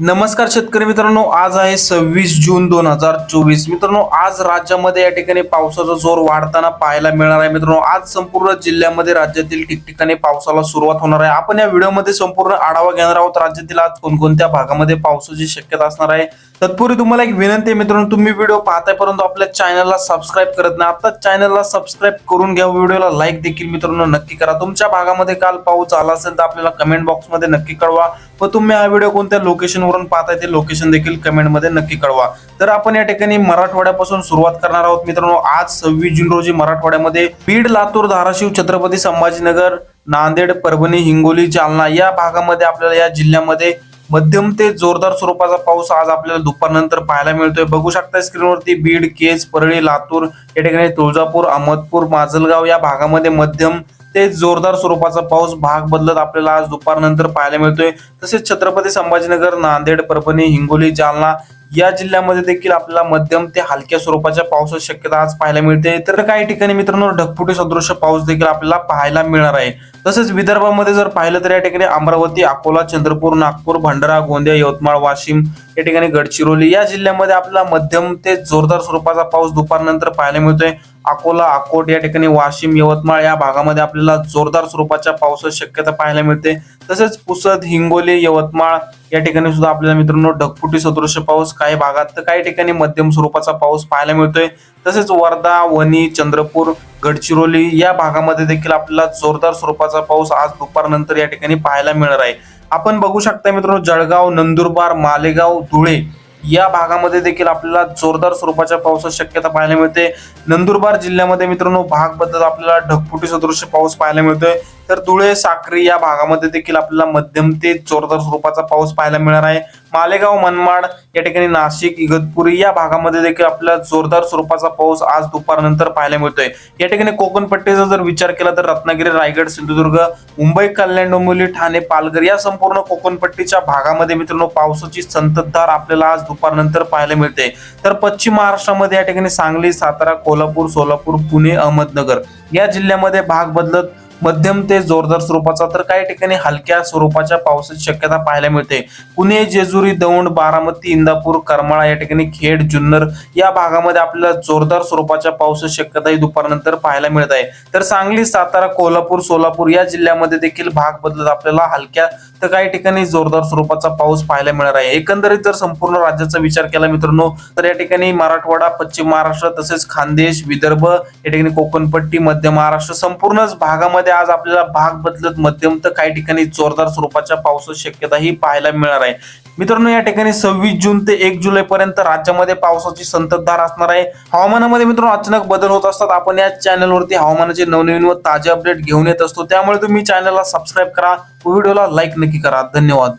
नमस्कार शेतकरी मित्रांनो आज आहे सव्वीस जून दोन हजार चोवीस. मित्रांनो आज राज्यामध्ये या ठिकाणी पावसाचा जोर वाढताना पाहायला मिळणार आहे. मित्रांनो आज संपूर्ण जिल्ह्यामध्ये राज्यातील ठिकठिकाणी पावसाला सुरुवात होणार आहे. आपण या व्हिडिओमध्ये संपूर्ण आढावा घेणार आहोत. राज्यातील आज कोणकोणत्या भागामध्ये पावसाची शक्यता असणार आहे? तत्पूर्वी तुम्हाला एक विनंती आहे मित्रांनो तुम्ही व्हिडिओ पाहताय परंतु आपल्या चॅनलला सबस्क्राईब करत नाही. आता चॅनलला सबस्क्राईब करून घ्या. व्हिडिओला लाईक देखील मित्रांनो नक्की करा. तुमच्या भागामध्ये काल पाऊस आला असेल तर आपल्याला कमेंट बॉक्समध्ये नक्की कळवा. व तुम्ही हा व्हिडिओ कोणत्या लोकेशन वरून पाहताय ते लोकेशन देखील कमेंटमध्ये नक्की कळवा. तर आपण या ठिकाणी मराठवाड्यापासून सुरुवात करणार आहोत. मित्रांनो आज सव्वीस जून रोजी मराठवाड्यामध्ये बीड लातूर धाराशिव छत्रपती संभाजीनगर नांदेड परभणी हिंगोली जालना या भागामध्ये आपल्याला या जिल्ह्यामध्ये मध्यम ते जोरदार स्वरूपाचा पाऊस आज आपल्याला दुपारनंतर पाहायला मिळतोय. बघू शकता स्क्रीनवरती बीड केज परळी लातूर या ठिकाणी तुळजापूर अहमदपूर माजलगाव या भागामध्ये मध्यम ते जोरदार स्वरूपाचा पाऊस भाग बदलत आपल्याला आज दुपारनंतर पाहायला मिळतोय. तसेच छत्रपती संभाजीनगर नांदेड परभणी हिंगोली जालना या जिल्ह्यामध्ये देखील आपल्याला मध्यम ते हलक्या स्वरूपाच्या पावसाची शक्यता आज पाहायला मिळते. तर काही ठिकाणी मित्रांनो ढगफुटी सदृश पाऊस देखील आपल्याला पाहायला मिळणार आहे. तसेच विदर्भामध्ये जर पाहिलं तर या ठिकाणी अमरावती अकोला चंद्रपूर नागपूर भंडारा गोंदिया यवतमाळ वाशिम या ठिकाणी गडचिरोली या जिल्ह्यामध्ये आपला मध्यम ते जोरदार स्वरूपाचा पाऊस दुपारनंतर पाहायला मिळतोय. अकोला अकोट या ठिकाणी वाशिम यवतमाळ या भागामध्ये आपल्याला जोरदार स्वरूपाच्या पावसाची शक्यता पाहायला मिळते. तसेच पुसद हिंगोली यवतमाळ या ठिकाणी सुद्धा आपल्याला मित्रांनो ढगफुटी सदृश पाऊस काही भागात तर काही ठिकाणी मध्यम स्वरूपाचा पाऊस पाहायला मिळतोय. तसेच वर्धा वणी चंद्रपूर गडचिरोली या भागामध्ये देखील आपल्याला जोरदार स्वरूपाचा पाऊस आज दुपारनंतर या ठिकाणी पाहायला मिळणार आहे. आपण बघू शकता मित्रांनो जळगाव नंदुरबार मालेगाव धुळे या भागामध्ये देखील आपल्याला जोरदार स्वरूपाच्या पावसाची शक्यता पाहायला मिळते. नंदुरबार जिल्ह्यामध्ये मित्रांनो भाग बदलत आपल्याला ढगफुटी सदृश पाऊस पाहायला मिळतोय. तर धुळे साक्री या भागामध्ये देखील आपल्याला मध्यम ते जोरदार स्वरूपाचा पाऊस पाहायला मिळणार आहे. मालेगाव मनमाड या ठिकाणी नाशिक इगतपुरी या भागामध्ये देखील आपल्याला जोरदार स्वरूपाचा पाऊस आज दुपारनंतर पाहायला मिळतोय. या ठिकाणी कोकण पट्टीचा जर विचार केला तर रत्नागिरी रायगड सिंधुदुर्ग मुंबई कल्याण डोंबिवली ठाणे पालघर या संपूर्ण कोकण पट्टीच्या भागामध्ये मित्रांनो पावसाची संततधार आपल्याला आज दुपारनंतर पाहायला मिळते. तर पश्चिम महाराष्ट्रामध्ये या ठिकाणी सांगली सातारा कोल्हापूर सोलापूर पुणे अहमदनगर या जिल्ह्यामध्ये भाग बदलत मध्यम ते जोरदार स्वरूपाचा तर काही ठिकाणी हलक्या स्वरूपाच्या पावसाची शक्यता पाहायला मिळते. पुणे जेजुरी दौंड बारामती इंदापूर करमाळा या ठिकाणी खेड जुन्नर या भागामध्ये आपल्याला जोरदार स्वरूपाच्या पावसाची शक्यता ही दुपारनंतर पाहायला मिळत आहे. तर सांगली सातारा कोल्हापूर सोलापूर या जिल्ह्यामध्ये देखील भाग बदलत आपल्याला हलक्या तर काही ठिकाणी जोरदार स्वरूपाचा पाऊस पाहायला मिळणार आहे. एकंदरीत जर संपूर्ण राज्याचा विचार केला मित्रांनो तर या ठिकाणी मराठवाडा पश्चिम महाराष्ट्र तसेच खानदेश विदर्भ या ठिकाणी कोकणपट्टी मध्य महाराष्ट्र संपूर्णच भागामध्ये आज आपल्याला भाग बदलत मध्यम तर काही ठिकाणी जोरदार स्वरूपाच्या पावसाची शक्यता ही पाहायला मिळणार आहे. मित्रांनो या ठिकाणी सव्वीस जून ते एक जुलै पर्यंत राज्यामध्ये पावसाची संततधार असणार आहे. हवामानामध्ये मित्रांनो अचानक बदल होत असतात. आपण या चॅनलवरती हवामानाचे नवनवीन व ताजे अपडेट घेऊन येत असतो. त्यामुळे तुम्ही चॅनलला सबस्क्राईब करा. व्हिडिओला लाईक नक्की करा. धन्यवाद.